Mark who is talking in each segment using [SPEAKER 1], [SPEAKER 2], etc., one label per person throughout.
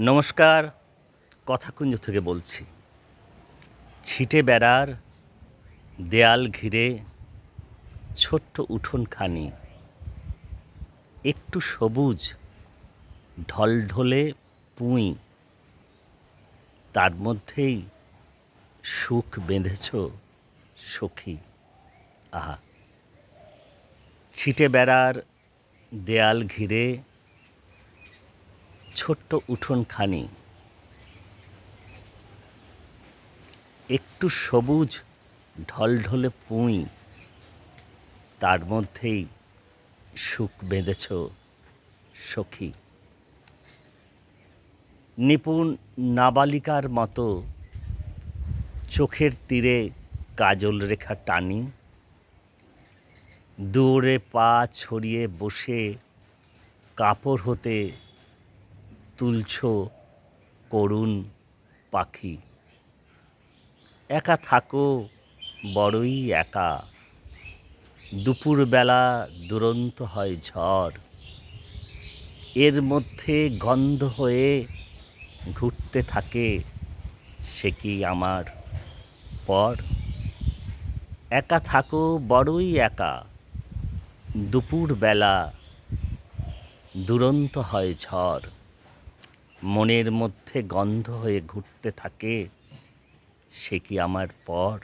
[SPEAKER 1] নমস্কার, কথাকুঞ্জ থেকে বলছি। ছিটে বেড়ার দেয়াল ঘিরে ছোট্ট উঠোনখানি, একটু সবুজ ঢলঢলে পুঁই, তার মধ্যেই সুখ বেঁধেছ সখী। আহা! ছিটে বেড়ার দেয়াল ঘিরে ছোট্ট উঠোনখানি। একটু সবুজ ঢলঢলে পুঁই, তার মধ্যেই সুখ বেঁধেছ সখী। নিপুণ নাবালিকার মতো চোখের তীরে কাজল রেখা টানি দৌড়ে পা ছড়িয়ে বসে কাপড় হতে তুলছ করুণ পাখি। একা থাকো বড়ই একা। দুপুরবেলা দুরন্ত হয় ঝড়। এর মধ্যে গন্ধ হয়ে ঘুরতে থাকে সে কি আমার পর? একা থাকো বড়ই একা। দুপুরবেলা দুরন্ত হয় ঝড়। মনের মধ্যে গন্ধ হয়ে ঘুরতে থাকে, সে কি আমার পর?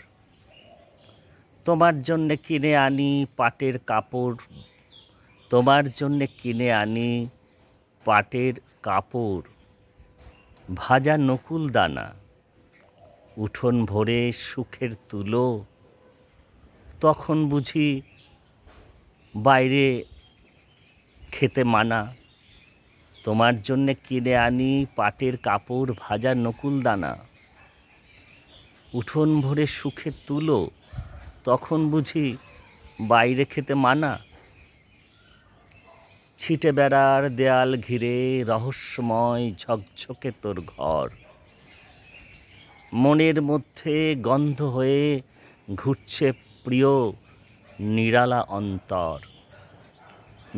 [SPEAKER 1] তোমার জন্যে কিনে আনি পাটের কাপড়, তোমার জন্যে কিনে আনি পাটের কাপড়, ভাজা নকুল দানা, উঠোন ভরে সুখের তুলো। তখন বুঝি বাইরে খেতে মানা। তোমার জন্যে কিনে আনি পাটের কাপড় ভাজা নকুল দানা। উঠোন ভরে সুখে তুলো, তখন বুঝি বাইরে খেতে মানা। ছিটে বেড়ার দেয়াল ঘিরে রহস্যময় ঝকঝকে তোর ঘর। মনের মধ্যে গন্ধ হয়ে ঘুরছে প্রিয় নিরালা অন্তর।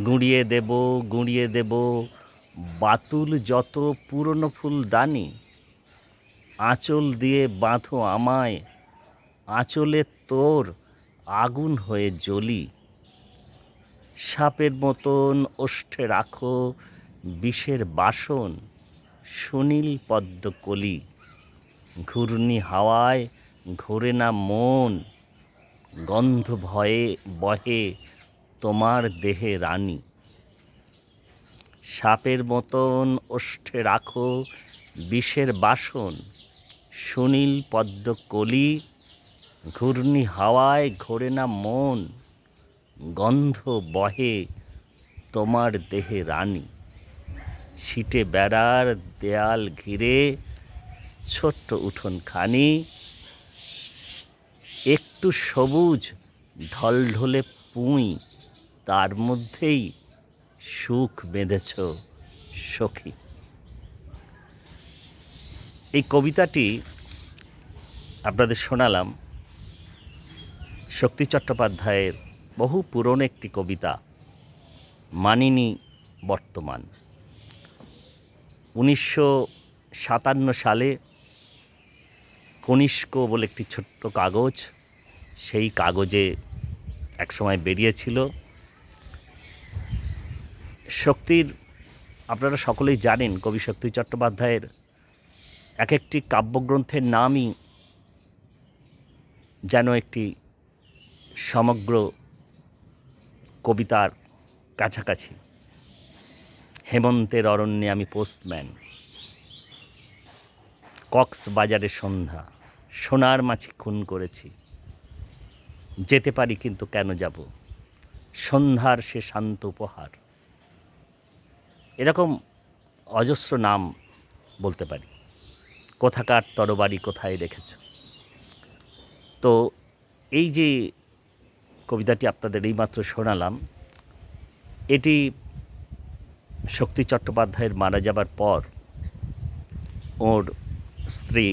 [SPEAKER 1] গুঁড়িয়ে দেব গুঁড়িয়ে দেব বাতুল যত পুরনো ফুলদানি, আঁচল দিয়ে বাঁধো আমায়, আঁচলে তোর আগুন হয়ে জ্বলি। সাপের মতন ওষ্ঠে রাখো বিষের বাসন, সুনীল পদ্ম কলি। ঘূর্ণি হাওয়ায় ঘোরে না মন গন্ধ ভয়ে বহে তোমার দেহে রানী। সাপের মতন ওষ্ঠে রাখো বিষের বাসন, সুনীল পদ্ম কলি, ঘূর্ণি হাওয়ায় ঘোরে না মন, গন্ধ বহে তোমার দেহে রানী। ছিটে বেড়ার দেয়াল ঘিরে ছোট্ট উঠোনখানি, একটু সবুজ ঢলঢলে পুঁই, তার মধ্যেই সুখ বেঁধেছ সখী। এই কবিতাটি আপনাদের শোনালাম শক্তি চট্টোপাধ্যায়ের বহু পুরনো একটি কবিতা, মানিনী বর্তমান। উনিশশো সাতান্ন সালে কনিষ্ক বলে একটি ছোট্ট কাগজ, সেই কাগজে একসময় বেরিয়েছিল। শক্তির, আপনারা সকলেই জানেন কবি শক্তি চট্টোপাধ্যায়ের এক একটি কাব্যগ্রন্থের নামই যেন একটি সমগ্র কবিতার কাছাকাছি। হেমন্তের অরণ্যে আমি পোস্টম্যান কক্স বাজারে সন্ধ্যা, সোনার মাছি খুন করেছি। যেতে পারি কিন্তু কেন যাব? সন্ধ্যার সে শান্ত উপহার। এরকম অজস্র নাম বলতে পারি। কোথাকার তরবারি কোথায় রেখেছ? তো এই যে কবিতাটি আপনাদের এইমাত্র শোনালাম, এটি শক্তি চট্টোপাধ্যায়ের মারা যাবার পর ওর স্ত্রী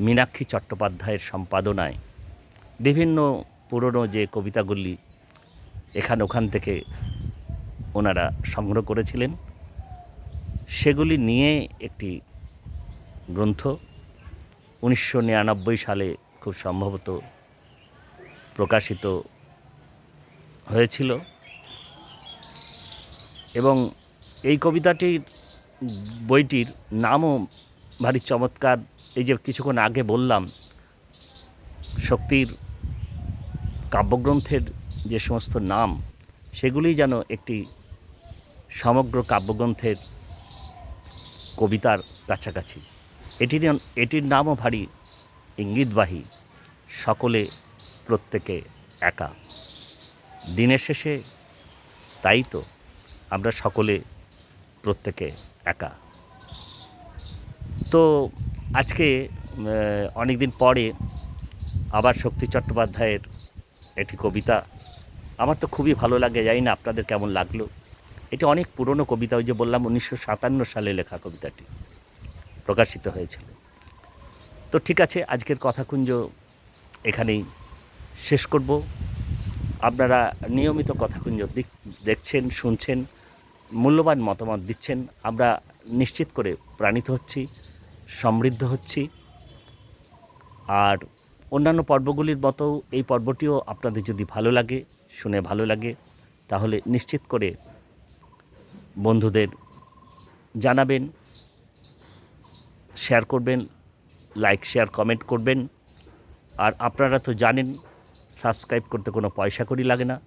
[SPEAKER 1] মীনাক্ষী চট্টোপাধ্যায়ের সম্পাদনায় বিভিন্ন পুরনো যে কবিতাগুলি এখান ওখান থেকে ওনারা সংগ্রহ করেছিলেন। সেগুলি নিয়ে একটি গ্রন্থ উনিশশো নিরানব্বই সালে খুব সম্ভবত প্রকাশিত হয়েছিল। এবং এই কবিতাটির বইটির নামও ভারী চমৎকার। এই যে কিছুক্ষণ আগে বললাম, শক্তির কাব্যগ্রন্থের যে সমস্ত নাম, সেগুলি যেন একটি সমগ্র কাব্যগ্রন্থের কবিতার কাছাকাছি। এটির এটির নামও ভারী, ইঙ্গিতবাহী, সকলে প্রত্যেকে একা। দিনের শেষে তাই তো, আমরা সকলে প্রত্যেকে একা। তো আজকে অনেক দিন পরে আবার শক্তি চট্টোপাধ্যায়ের একটি কবিতা। আমার তো খুবই ভালো লাগে, জানি না আপনাদের কেমন লাগল। এটি অনেক পুরনো কবিতা, ওই যে বললাম উনিশশো সাতান্ন সালে লেখা কবিতাটি, প্রকাশিত হয়েছিল। তো ঠিক আছে, আজকের কথাকুঞ্জ এখানেই শেষ করব। আপনারা নিয়মিত কথাকুঞ্জ দেখছেন, শুনছেন, মূল্যবান মতামত দিচ্ছেন, আমরা নিশ্চিত করে প্রাণিত হচ্ছি, সমৃদ্ধ হচ্ছি। আর অন্যান্য পর্বগুলির মতো এই পর্বটিও আপনাদের যদি ভালো লাগে, শুনে ভালো লাগে, তাহলে নিশ্চিত করে বন্ধুদের জানাবেন শেয়ার করবেন লাইক শেয়ার কমেন্ট করবেন। আর আপনারা তো জানেন সাবস্ক্রাইব করতে কোনো পয়সা করি লাগে না,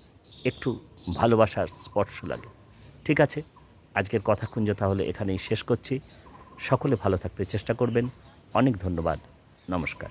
[SPEAKER 1] একটু ভালোবাসার স্পর্শ লাগে। ঠিক আছে? আজকের কথা কুঞ্জ তাহলে এখানেই শেষ করছি। সকলে ভালো থাকতে চেষ্টা করবেন। অনেক ধন্যবাদ। নমস্কার।